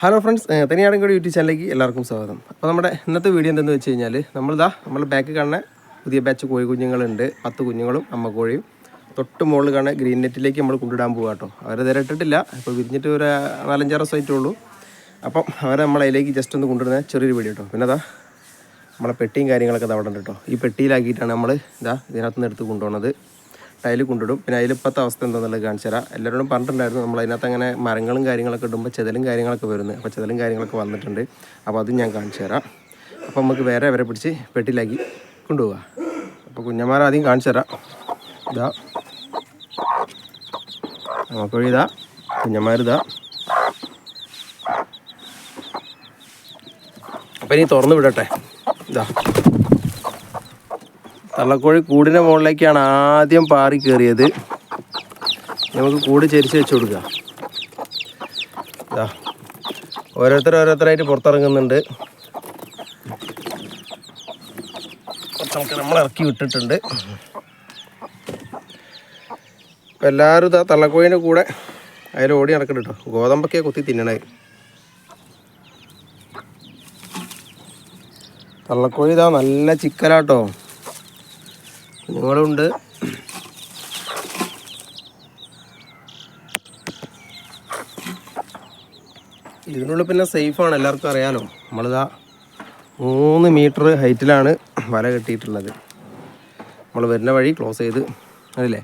Hello friends തനിയാടൻകോട് YouTube ചാനലിലേക്ക് എല്ലാവർക്കും സ്വാഗതം. അപ്പോൾ നമ്മുടെ ഇന്നത്തെ വീഡിയോ എന്തെന്ന് വെച്ച് കഴിഞ്ഞാൽ നമ്മളിതാ നമ്മൾ ബാക്ക് കാണുന്ന പുതിയ ബാച്ച് കോഴി കുഞ്ഞുങ്ങളുണ്ട് പത്ത് കുഞ്ഞുങ്ങളും അമ്മ കോഴിയും തൊട്ട് മുകളിൽ കാണുന്ന ഗ്രീൻ നെറ്റിലേക്ക് നമ്മൾ കൊണ്ടിടാൻ പോകുക കേട്ടോ അവരെ ഇതുവരെ ഇട്ടിട്ടില്ല. ഇപ്പോൾ വിരിഞ്ഞിട്ട് ഒരു നാലഞ്ചാറ് ദിവസമായിട്ടേ ഉള്ളൂ. അപ്പം അവരെ നമ്മൾ അതിലേക്ക് ജസ്റ്റ് ഒന്ന് കൊണ്ടുവരുന്ന ചെറിയൊരു വീഡിയോ കേട്ടോ പിന്നെ അതാ നമ്മളെ പെട്ടിയും കാര്യങ്ങളൊക്കെ അവിടെ ഉണ്ട് കേട്ടോ ഈ പെട്ടിയിലാക്കിയിട്ടാണ് നമ്മൾ ഇതാ ഇതിനകത്ത് നിന്ന് എടുത്ത് കൊണ്ടുപോകുന്നത് ടൈൽ കൊണ്ടിടും. പിന്നെ അതിലിപ്പോഴത്തെ അവസ്ഥ എന്താണെന്നുള്ളത് കാണിച്ചു തരാം. എല്ലാവരോടും പറഞ്ഞിട്ടുണ്ടായിരുന്നു നമ്മൾ അതിനകത്ത് അങ്ങനെ മരങ്ങളും കാര്യങ്ങളൊക്കെ ഇടുമ്പോൾ ചെതലും കാര്യങ്ങളൊക്കെ വരുന്നത്. അപ്പോൾ ചെതലും കാര്യങ്ങളൊക്കെ വന്നിട്ടുണ്ട്. അപ്പോൾ അതും ഞാൻ കാണിച്ചു തരാം. അപ്പോൾ നമുക്ക് വേറെ അവരെ പിടിച്ച് പെട്ടിലാക്കി കൊണ്ടുപോകാം അപ്പോൾ കുഞ്ഞന്മാരെ ആദ്യം കാണിച്ചു തരാം. ഇതാ. നമുക്ക് ഇതാ. കുഞ്ഞന്മാരിതാ അപ്പം ഇനി തുറന്നു വിടട്ടെ. ഇതാ. തള്ളക്കോഴി കൂടിന്റെ മുകളിലേക്കാണ് ആദ്യം പാറി കയറിയത് നമുക്ക് കൂട് ചരിച്ച് വെച്ച് കൊടുക്കാം. ഓരോരുത്തർ ഓരോരുത്തരായിട്ട് പുറത്തിറങ്ങുന്നുണ്ട്. നമ്മൾ ഇറക്കി വിട്ടിട്ടുണ്ട്. ഇപ്പം എല്ലാവരും ഇതാ തള്ളക്കോഴിന്റെ കൂടെ അതിൽ ഓടി നടക്കുന്നുണ്ട് കേട്ടോ ഗോതമ്പൊക്കെ കുത്തി തിന്നണേ. തള്ളക്കോഴി ഇതാ നല്ല ചിക്കനാട്ടോ കുഞ്ഞുങ്ങളുണ്ട് ഇതിനുള്ളിൽ പിന്നെ സേഫാണ് എല്ലാവർക്കും അറിയാലോ. നമ്മളിതാ മൂന്ന് മീറ്റർ ഹൈറ്റിലാണ് വല കെട്ടിയിട്ടുള്ളത്. നമ്മൾ വരുന്ന വഴി ക്ലോസ് ചെയ്ത് അതില്ലേ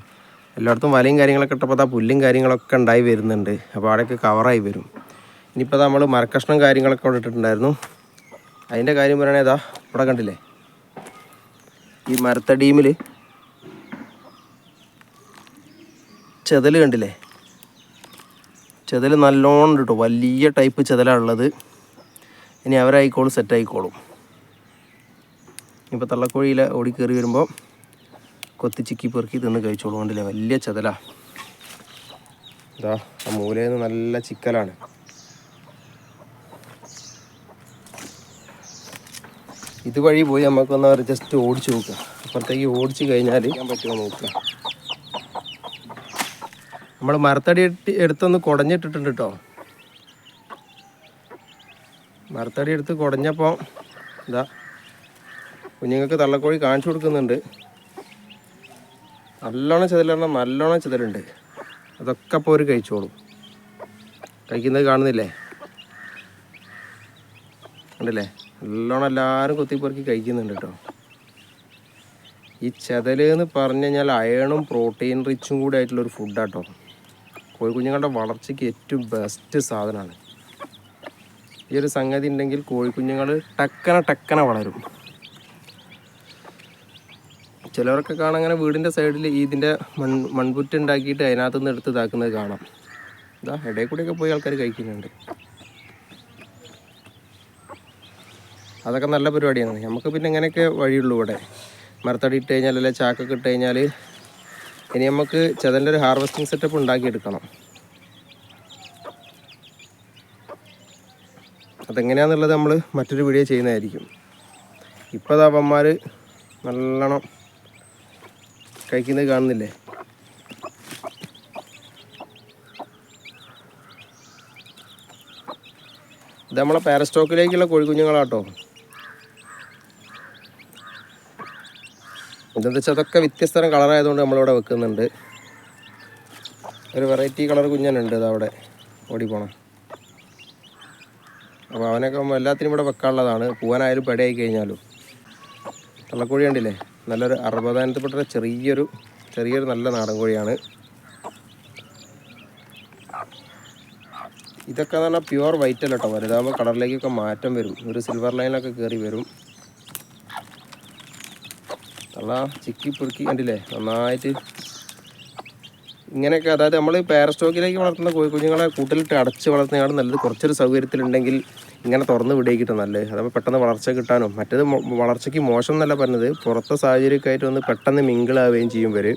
എല്ലായിടത്തും വലയും കാര്യങ്ങളൊക്കെ ഇട്ടപ്പോൾ ആ പുല്ലും കാര്യങ്ങളൊക്കെ ഉണ്ടായി വരുന്നുണ്ട്. അപ്പോൾ അവിടെയൊക്കെ കവറായി വരും. ഇനിയിപ്പോൾ നമ്മൾ മരക്കഷ്ണം കാര്യങ്ങളൊക്കെ അവിടെ ഇട്ടിട്ടുണ്ടായിരുന്നു. അതിന്റെ കാര്യം പറയണേ ഇതാ ഇവിടെ കണ്ടില്ലേ? ഈ മരത്തടിയുമിൽ ചെതൽ കണ്ടില്ലേ? ചെതൽ നല്ലോണം കിട്ടും വലിയ ടൈപ്പ് ചെതലാണ് ഉള്ളത്. ഇനി അവരായിക്കോളും സെറ്റായിക്കോളും ഇപ്പോൾ തള്ളക്കോഴിയിലെ ഓടി കയറി വരുമ്പോൾ കൊത്തി ചിക്കി പെറുക്കി തിന്ന് കഴിച്ചോളും. കണ്ടില്ലേ? വലിയ ചെതലാ. ഇതാ ആ മൂലയിൽ നിന്ന് നല്ല ചിക്കലാണ്. ഇതുവഴി പോയി നമുക്കൊന്ന് ജസ്റ്റ് ഓടിച്ച് നോക്കുക അപ്പുറത്തേക്ക് ഓടിച്ച് കഴിഞ്ഞാൽ ഞാൻ പറ്റുമോ നോക്കുക. നമ്മൾ മരത്തടി എടുത്തൊന്ന് കുടഞ്ഞിട്ടിട്ടുണ്ട് കേട്ടോ മരത്തടി എടുത്ത് കുടഞ്ഞപ്പോൾ ഇതാ കുഞ്ഞുങ്ങൾക്ക് തള്ളക്കോഴി കാണിച്ചു കൊടുക്കുന്നുണ്ട്. നല്ലോണം ചെതലാണ് നല്ലോണം ചെതലുണ്ട്. അതൊക്കെ അപ്പോൾ അവർ കഴിച്ചോളും. കഴിക്കുന്നത് കാണുന്നില്ലേ? ഉണ്ടല്ലേ നല്ലോണം എല്ലാവരും കൊത്തിപ്പെറുക്കി കഴിക്കുന്നുണ്ട് കേട്ടോ ഈ ചെതൽ എന്ന് പറഞ്ഞു കഴിഞ്ഞാൽ അയണും പ്രോട്ടീൻ റിച്ചും കൂടി ആയിട്ടുള്ളൊരു ഫുഡാട്ടോ കോഴിക്കുഞ്ഞുങ്ങളുടെ വളർച്ചയ്ക്ക് ഏറ്റവും ബെസ്റ്റ് സാധനമാണ് ഈ ഒരു സംഗതി ഉണ്ടെങ്കിൽ കോഴിക്കുഞ്ഞുങ്ങൾ ടക്കന ടക്കന വളരും. ചിലവരൊക്കെ കാണാൻ അങ്ങനെ വീടിന്റെ സൈഡിൽ ഇതിന്റെ മൺ മൺപുറ്റ് ഉണ്ടാക്കിയിട്ട് അതിനകത്തു നിന്ന് എടുത്ത് ഇതാക്കുന്നത് കാണാം. ഇതാ ഇടയിൽ കൂടെയൊക്കെ പോയി ആൾക്കാർ കഴിക്കുന്നുണ്ട്. അതൊക്കെ നല്ല പരിപാടിയാണ്. നമുക്ക് പിന്നെ ഇങ്ങനെയൊക്കെ വഴിയുള്ളൂ ഇവിടെ. മരത്തടി ഇട്ട് കഴിഞ്ഞാൽ അല്ലെങ്കിൽ ചാക്കൊക്കെ ഇട്ട് കഴിഞ്ഞാൽ ഇനി നമുക്ക് ചെതന്റെ ഒരു ഹാർവസ്റ്റിംഗ് സെറ്റപ്പ് ഉണ്ടാക്കിയെടുക്കണം. അതെങ്ങനെയാണെന്നുള്ളത് നമ്മൾ മറ്റൊരു വീഡിയോ ചെയ്യുന്നതായിരിക്കും. ഇപ്പോൾ അവന്മാർ നല്ലോണം കഴിക്കുന്നത് കാണുന്നില്ലേ? ഇത് നമ്മളെ പാരസ്റ്റോക്കിലേക്കുള്ള കോഴിക്കുഞ്ഞുങ്ങളാട്ടോ. ഇതെന്താ വെച്ചാൽ അതൊക്കെ വ്യത്യസ്തരം കളറായതുകൊണ്ട് നമ്മളിവിടെ വെക്കുന്നുണ്ട്. ഒരു വെറൈറ്റി കളർ കുഞ്ഞനുണ്ട് ഇതവിടെ ഓടിപ്പോണം അപ്പോൾ അവനൊക്കെ എല്ലാത്തിനും ഇവിടെ വെക്കാനുള്ളതാണ്. പൂവാനായാലും പടിയായി കഴിഞ്ഞാലും. തള്ളക്കോഴി കണ്ടില്ലേ? നല്ലൊരു അറുപതായിരത്തിൽപ്പെട്ട ചെറിയൊരു ചെറിയൊരു നല്ല നാടൻ കോഴിയാണ്. ഇതൊക്കെ എന്ന് പറഞ്ഞാൽ പ്യുവർ വൈറ്റ് അല്ല കേട്ടോ. വലുതാകുമ്പോൾ കളറിലേക്കൊക്കെ മാറ്റം വരും. ഒരു സിൽവർ ലൈനൊക്കെ കയറി വരും. തള്ള ചിക്കി പിടുക്കി കണ്ടില്ലേ? നന്നായിട്ട്. ഇങ്ങനെയൊക്കെ അതായത് നമ്മൾ പാരസ്റ്റോക്കിലേക്ക് വളർത്തുന്ന കോഴി കുഞ്ഞുങ്ങളെ കൂട്ടിലിട്ട് അടച്ച് വളർത്തുന്നതാണ് നല്ലത് കുറച്ചൊരു സൗകര്യത്തിലുണ്ടെങ്കിൽ ഇങ്ങനെ തുറന്ന് വിടേക്കിട്ട് നല്ലത്. അതാകുമ്പോൾ പെട്ടെന്ന് വളർച്ച കിട്ടാനും. മറ്റേത് വളർച്ചയ്ക്ക് മോശം എന്നല്ല പറഞ്ഞത്. പുറത്തെ സാഹചര്യമൊക്കെ ആയിട്ട് വന്ന് പെട്ടെന്ന് മിങ്കിളാവുകയും ചെയ്യും വരെ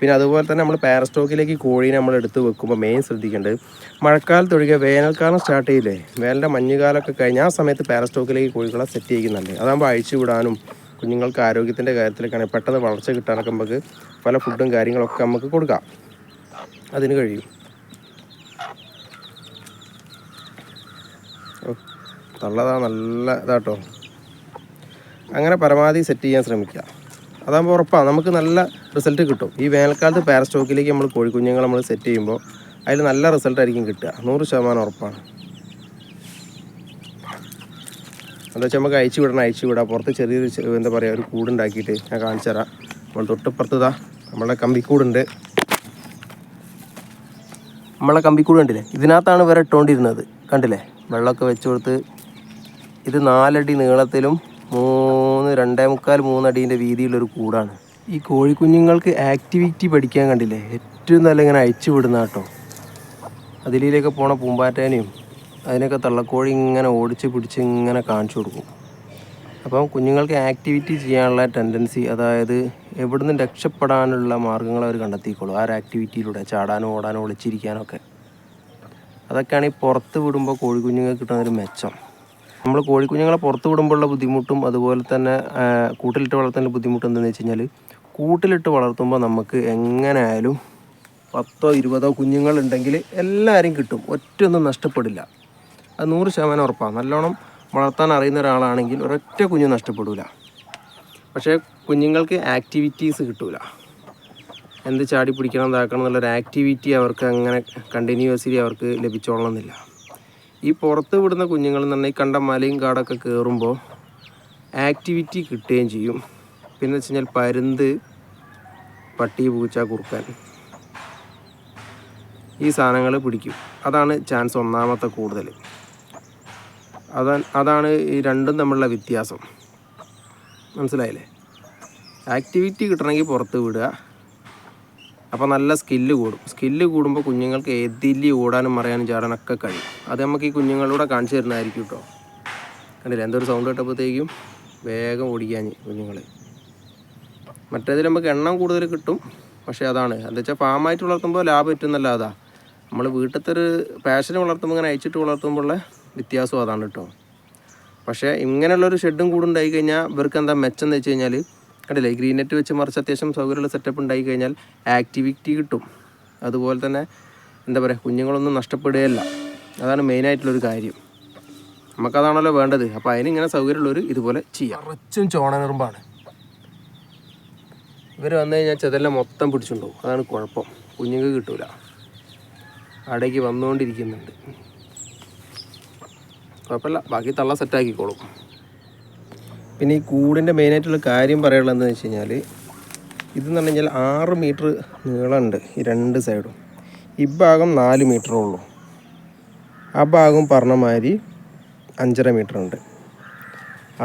പിന്നെ അതുപോലെ തന്നെ നമ്മൾ പാരസ്റ്റോക്കിലേക്ക് കോഴീനെ നമ്മൾ എടുത്ത് വെക്കുമ്പോൾ മെയിൻ ശ്രദ്ധിക്കേണ്ടത് മഴക്കാലത്ത് ഒഴികെ വേനൽക്കാലം സ്റ്റാർട്ട് ചെയ്യില്ലേ? വേനലിന്റെ മഞ്ഞുകാലമൊക്കെ കഴിഞ്ഞ് ആ സമയത്ത് പാരസ്റ്റോക്കിലേക്ക് കോഴികളെ സെറ്റ് ചെയ്യുന്നുണ്ട് അതാകുമ്പോൾ അഴിച്ചു വിടാനും കുഞ്ഞുങ്ങൾക്ക് ആരോഗ്യത്തിന്റെ കാര്യത്തിലൊക്കെ പെട്ടെന്ന് വളർച്ച കിട്ടാനൊക്കെ നമുക്ക് പല ഫുഡും കാര്യങ്ങളൊക്കെ നമുക്ക് കൊടുക്കാം. അതിന് കഴിയും. നല്ലതാ നല്ല ഇതാട്ടോ. അങ്ങനെ പരമാവധി സെറ്റ് ചെയ്യാൻ ശ്രമിക്കുക. അതാകുമ്പോൾ ഉറപ്പാണ് നമുക്ക് നല്ല റിസൾട്ട് കിട്ടും. ഈ വേനൽക്കാലത്ത് പാരസ്റ്റോക്കിലേക്ക് നമ്മൾ കോഴിക്കുഞ്ഞുങ്ങൾ നമ്മൾ സെറ്റ് ചെയ്യുമ്പോൾ അതിൽ നല്ല റിസൾട്ടായിരിക്കും കിട്ടുക. നൂറ് ശതമാനം ഉറപ്പാണ്. എന്താ വെച്ചാൽ നമുക്ക് അയച്ചു വിടണം അയച്ചു വിടാം. പുറത്ത് ചെറിയൊരു എന്താ പറയുക ഒരു കൂടുണ്ടാക്കിയിട്ട് ഞാൻ കാണിച്ചു തരാം നമ്മൾ തൊട്ടപ്പുറത്തതാ നമ്മളെ കമ്പിക്കൂടുണ്ട്. നമ്മളെ കമ്പിക്കൂട് കണ്ടില്ലേ? ഇതിനകത്താണ് ഇവരെ ഇട്ടുകൊണ്ടിരുന്നത് കണ്ടില്ലേ? വെള്ളമൊക്കെ വെച്ച് കൊടുത്ത് ഇത് നാലടി നീളത്തിലും മൂന്ന് രണ്ടേ മുക്കാൽ മൂന്നടീന്റെ വീതിയുള്ളൊരു കൂടാണ്. ഈ കോഴിക്കുഞ്ഞുങ്ങൾക്ക് ആക്ടിവിറ്റി പഠിക്കാൻ കണ്ടില്ലേ? ഏറ്റവും നല്ല ഇങ്ങനെ അയച്ചു വിടുന്ന കേട്ടോ. അതിലേക്ക് പോണ പൂമ്പാറ്റേനെയും അതിനൊക്കെ തള്ളക്കോഴി ഇങ്ങനെ ഓടിച്ച് പിടിച്ച് ഇങ്ങനെ കാണിച്ചു കൊടുക്കും. അപ്പം കുഞ്ഞുങ്ങൾക്ക് ആക്ടിവിറ്റി ചെയ്യാനുള്ള ടെൻഡൻസി അതായത് എവിടെ നിന്ന് രക്ഷപ്പെടാനുള്ള മാർഗങ്ങൾ അവർ കണ്ടെത്തിക്കോളും. ആ ഒരു ആക്ടിവിറ്റിയിലൂടെ ചാടാനും ഓടാനും ഒളിച്ചിരിക്കാനോ ഒക്കെ. അതൊക്കെയാണ് ഈ പുറത്ത് വിടുമ്പോൾ കോഴിക്കുഞ്ഞുങ്ങൾക്ക് കിട്ടുന്ന ഒരു മെച്ചം. നമ്മൾ കോഴിക്കുഞ്ഞുങ്ങളെ പുറത്ത് വിടുമ്പോഴുള്ള ബുദ്ധിമുട്ടും അതുപോലെ തന്നെ കൂട്ടിലിട്ട് വളർത്തുന്ന ബുദ്ധിമുട്ടും എന്താണെന്ന് വെച്ച് കഴിഞ്ഞാൽ കൂട്ടിലിട്ട് വളർത്തുമ്പോൾ നമുക്ക് എങ്ങനെയായാലും പത്തോ ഇരുപതോ കുഞ്ഞുങ്ങളുണ്ടെങ്കിൽ എല്ലാവരും കിട്ടും. ഒറ്റൊന്നും നഷ്ടപ്പെടില്ല. അത് നൂറ് ശതമാനം ഉറപ്പാണ്. നല്ലോണം വളർത്താൻ അറിയുന്ന ഒരാളാണെങ്കിൽ ഒരൊറ്റ കുഞ്ഞു നഷ്ടപ്പെടില്ല പക്ഷേ കുഞ്ഞുങ്ങൾക്ക് ആക്ടിവിറ്റീസ് കിട്ടൂല. എന്ത് ചാടി പിടിക്കണം ഇതാക്കണം എന്നുള്ളൊരു ആക്ടിവിറ്റി അവർക്ക് അങ്ങനെ കണ്ടിന്യൂസ്ലി അവർക്ക് ലഭിച്ചോളണമെന്നില്ല. ഈ പുറത്ത് വിടുന്ന കുഞ്ഞുങ്ങൾ എന്ന് കണ്ട മലയും കാടൊക്കെ കയറുമ്പോൾ ആക്ടിവിറ്റി കിട്ടുകയും ചെയ്യും. പിന്നെ വെച്ച് കഴിഞ്ഞാൽ പരുന്ത് പട്ടി പൂച്ച കുറുക്കാൻ ഈ സാധനങ്ങൾ പിടിക്കും. അതാണ് ചാൻസ് ഒന്നാമത്തെ കൂടുതൽ. അതാ അതാണ് ഈ രണ്ടും തമ്മിലുള്ള വ്യത്യാസം. മനസ്സിലായില്ലേ? ആക്ടിവിറ്റി കിട്ടണമെങ്കിൽ പുറത്ത് വിടുക. അപ്പോൾ നല്ല സ്കില്ല് കൂടും. സ്കില്ല് കൂടുമ്പോൾ കുഞ്ഞുങ്ങൾക്ക് എതിലി ഓടാനും മറിയാനും ചാടാനൊക്കെ കഴിയും. അത് നമുക്ക് ഈ കുഞ്ഞുങ്ങളിലൂടെ കാണിച്ചു തരുന്നതായിരിക്കും കേട്ടോ കണ്ടില്ല? എന്തൊരു സൗണ്ട് കേട്ടപ്പോഴത്തേക്കും വേഗം ഓടിക്കാൻ കുഞ്ഞുങ്ങൾ മറ്റേതിൽ നമുക്ക് എണ്ണം കൂടുതൽ കിട്ടും. പക്ഷേ അതാണ്. എന്താ വെച്ചാൽ ഫാമായിട്ട് വളർത്തുമ്പോൾ ലാഭം ഏറ്റവും അതാ. നമ്മൾ വീട്ടിലത്തെ ഒരു പാഷന് വളർത്തുമ്പോൾ ഇങ്ങനെ അയച്ചിട്ട് വളർത്തുമ്പോഴുള്ള വ്യത്യാസം അതാണ് കേട്ടോ പക്ഷേ ഇങ്ങനെയുള്ളൊരു ഷെഡും കൂടെ ഉണ്ടായി കഴിഞ്ഞാൽ ഇവർക്ക് എന്താ മെച്ചം എന്ന് വെച്ച് കഴിഞ്ഞാൽ കണ്ടില്ലേ ഗ്രീൻ നെറ്റ് വെച്ച് മറിച്ച് അത്യാവശ്യം സൗകര്യമുള്ള സെറ്റപ്പ് ഉണ്ടായി കഴിഞ്ഞാൽ ആക്ടിവിറ്റി കിട്ടും. അതുപോലെ തന്നെ എന്താ പറയുക കുഞ്ഞുങ്ങളൊന്നും നഷ്ടപ്പെടുകയല്ല. അതാണ് മെയിനായിട്ടുള്ളൊരു കാര്യം. നമുക്കതാണല്ലോ വേണ്ടത്. അപ്പോൾ അതിനിങ്ങനെ സൗകര്യമുള്ളവർ ഇതുപോലെ ചെയ്യാം. കുറച്ചും ചോണനെറുമ്പാണ് ഇവർ വന്നു കഴിഞ്ഞാൽ ചെതലിനെ മൊത്തം പിടിച്ചിട്ടുണ്ടാവും അതാണ് കുഴപ്പം. കുഞ്ഞുങ്ങൾക്ക് കിട്ടൂല. അവിടേക്ക് വന്നുകൊണ്ടിരിക്കുന്നുണ്ട്. കുഴപ്പമില്ല. ബാക്കി തള്ള സെറ്റാക്കിക്കോളും പിന്നെ ഈ കൂടിന്റെ മെയിനായിട്ടുള്ള കാര്യം പറയാനുള്ളതെന്ന് വെച്ച് കഴിഞ്ഞാൽ ഇതെന്ന് പറഞ്ഞു കഴിഞ്ഞാൽ ആറ് മീറ്റർ നീളമുണ്ട് ഈ രണ്ട് സൈഡും ഈ ഭാഗം നാല് മീറ്ററേ ഉള്ളൂ. ആ ഭാഗം പറഞ്ഞ മാതിരി അഞ്ചര മീറ്റർ ഉണ്ട്.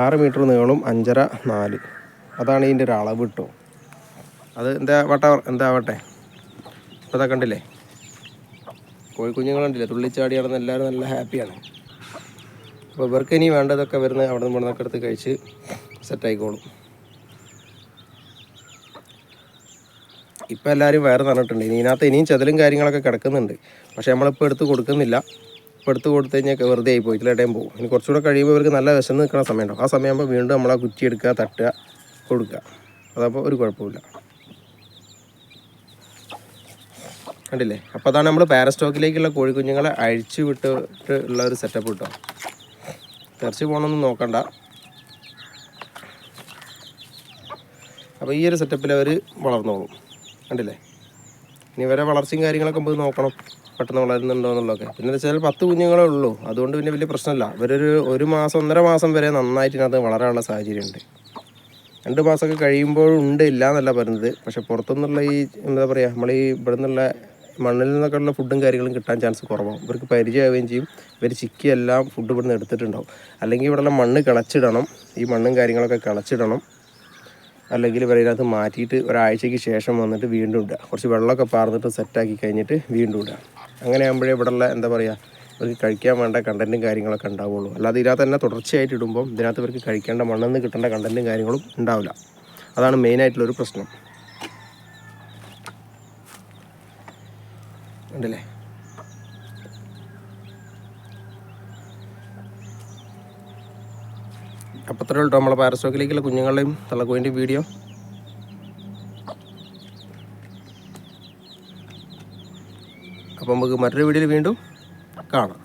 ആറ് മീറ്റർ നീളും അഞ്ചര നാല്. അതാണ് ഇതിന്റെ ഒരു അളവ് കിട്ടും അത് എന്താ വട്ട എന്താവട്ടെ ഇപ്പോൾ അതാ കണ്ടില്ലേ? കോഴിക്കുഞ്ഞുങ്ങൾ കണ്ടില്ലേ? തുള്ളിച്ചാടി നടന്ന് എല്ലാവരും നല്ല ഹാപ്പിയാണ്. അപ്പോൾ ഇവർക്ക് ഇനി വേണ്ടതൊക്കെ വരുന്ന അവിടെ നിന്ന് ഇവിടെ നിന്നൊക്കെ കഴിച്ച് സെറ്റായിക്കോളും ഇപ്പം എല്ലാവരും വയറ് ഇനി ഇതിനകത്ത് ഇനിയും ചതലും കാര്യങ്ങളൊക്കെ കിടക്കുന്നുണ്ട്. പക്ഷേ നമ്മളിപ്പോൾ എടുത്ത് കൊടുക്കുന്നില്ല. ഇപ്പോൾ എടുത്ത് കൊടുത്തു കഴിഞ്ഞാൽ വെറുതെ ആയി പോയി. ഇതിലേട്ടേം പോകും. ഇനി കുറച്ചുകൂടെ കഴിയുമ്പോൾ ഇവർക്ക് നല്ല വിശന്ന് നിൽക്കുന്ന സമയമുണ്ടാവും. ആ സമയമാകുമ്പോൾ വീണ്ടും നമ്മളാ കുറ്റി എടുക്കുക തട്ടുക കൊടുക്കുക. അതപ്പോൾ ഒരു കുഴപ്പമില്ല കണ്ടില്ലേ? അപ്പോൾ അതാണ് നമ്മൾ പാരസ്റ്റോക്കിലേക്കുള്ള കോഴിക്കുഞ്ഞുങ്ങളെ അഴിച്ചു വിട്ടിട്ട് ഉള്ള ഒരു സെറ്റപ്പ് കിട്ടും തെറിച്ച് പോകണമെന്ന് നോക്കണ്ട. അപ്പോൾ ഈ ഒരു സെറ്റപ്പിൽ അവർ വളർന്നോളും. കണ്ടില്ലേ? ഇനി ഇവരെ വളർച്ചയും കാര്യങ്ങളൊക്കെ പോയി നോക്കണം. പെട്ടെന്ന് വളരുന്നുണ്ടോ എന്നുള്ളതൊക്കെ. പിന്നെ വെച്ചാൽ പത്ത് കുഞ്ഞുങ്ങളേ ഉള്ളൂ. അതുകൊണ്ട് പിന്നെ വലിയ പ്രശ്നമില്ല. ഇവരൊരു ഒരു മാസം ഒന്നര മാസം വരെ നന്നായിട്ട് ഇതിനകത്ത് വളരാനുള്ള സാഹചര്യമുണ്ട്. രണ്ട് മാസമൊക്കെ കഴിയുമ്പോഴുണ്ട് ഇല്ല എന്നല്ല പറയുന്നത്. പക്ഷെ പുറത്തുനിന്നുള്ള ഈ എന്താ പറയുക നമ്മൾ ഈ ഇവിടെ നിന്നുള്ള മണ്ണിൽ നിന്നൊക്കെയുള്ള ഫുഡും കാര്യങ്ങളും കിട്ടാൻ ചാൻസ് കുറവാണ് ഇവർക്ക് പരിചയമാവുകയും ചെയ്യും. ഇവർ ചിക്കി എല്ലാം ഫുഡ് ഇവിടുന്ന് എടുത്തിട്ടുണ്ടാവും. അല്ലെങ്കിൽ ഇവിടെയുള്ള മണ്ണ് കിളച്ചിടണം. ഈ മണ്ണും കാര്യങ്ങളൊക്കെ കിളച്ചിടണം. അല്ലെങ്കിൽ ഇവർ ഇതിനകത്ത് മാറ്റിയിട്ട് ഒരാഴ്ചയ്ക്ക് ശേഷം വന്നിട്ട് വീണ്ടും ഇടുക. കുറച്ച് വെള്ളമൊക്കെ പാർന്നിട്ട് സെറ്റാക്കി കഴിഞ്ഞിട്ട് വീണ്ടും ഇടുക. അങ്ങനെ ആകുമ്പോഴേ ഇവിടെയുള്ള എന്താ പറയുക ഇവർക്ക് കഴിക്കാൻ വേണ്ട കണ്ടന്റും കാര്യങ്ങളൊക്കെ ഉണ്ടാവുള്ളൂ. അല്ലാതെ ഇതിനകത്ത് തന്നെ തുടർച്ചയായിട്ട് ഇടുമ്പോൾ ഇതിനകത്ത് ഇവർക്ക് കഴിക്കേണ്ട മണ്ണിൽ നിന്ന് കിട്ടേണ്ട കണ്ടന്റും കാര്യങ്ങളും ഉണ്ടാവില്ല. അതാണ് മെയിനായിട്ടുള്ളൊരു പ്രശ്നം. ഉണ്ടല്ലേ? അപ്പോൾ അത്രേ ഉള്ളൂ നമ്മളെ പാരസ്റ്റോക്കിലേക്കുള്ള കുഞ്ഞുങ്ങളുടെയും തള്ളക്കോയിന്റെ വീഡിയോ. അപ്പോൾ നമുക്ക് മറ്റൊരു വീഡിയോയിൽ വീണ്ടും കാണാം.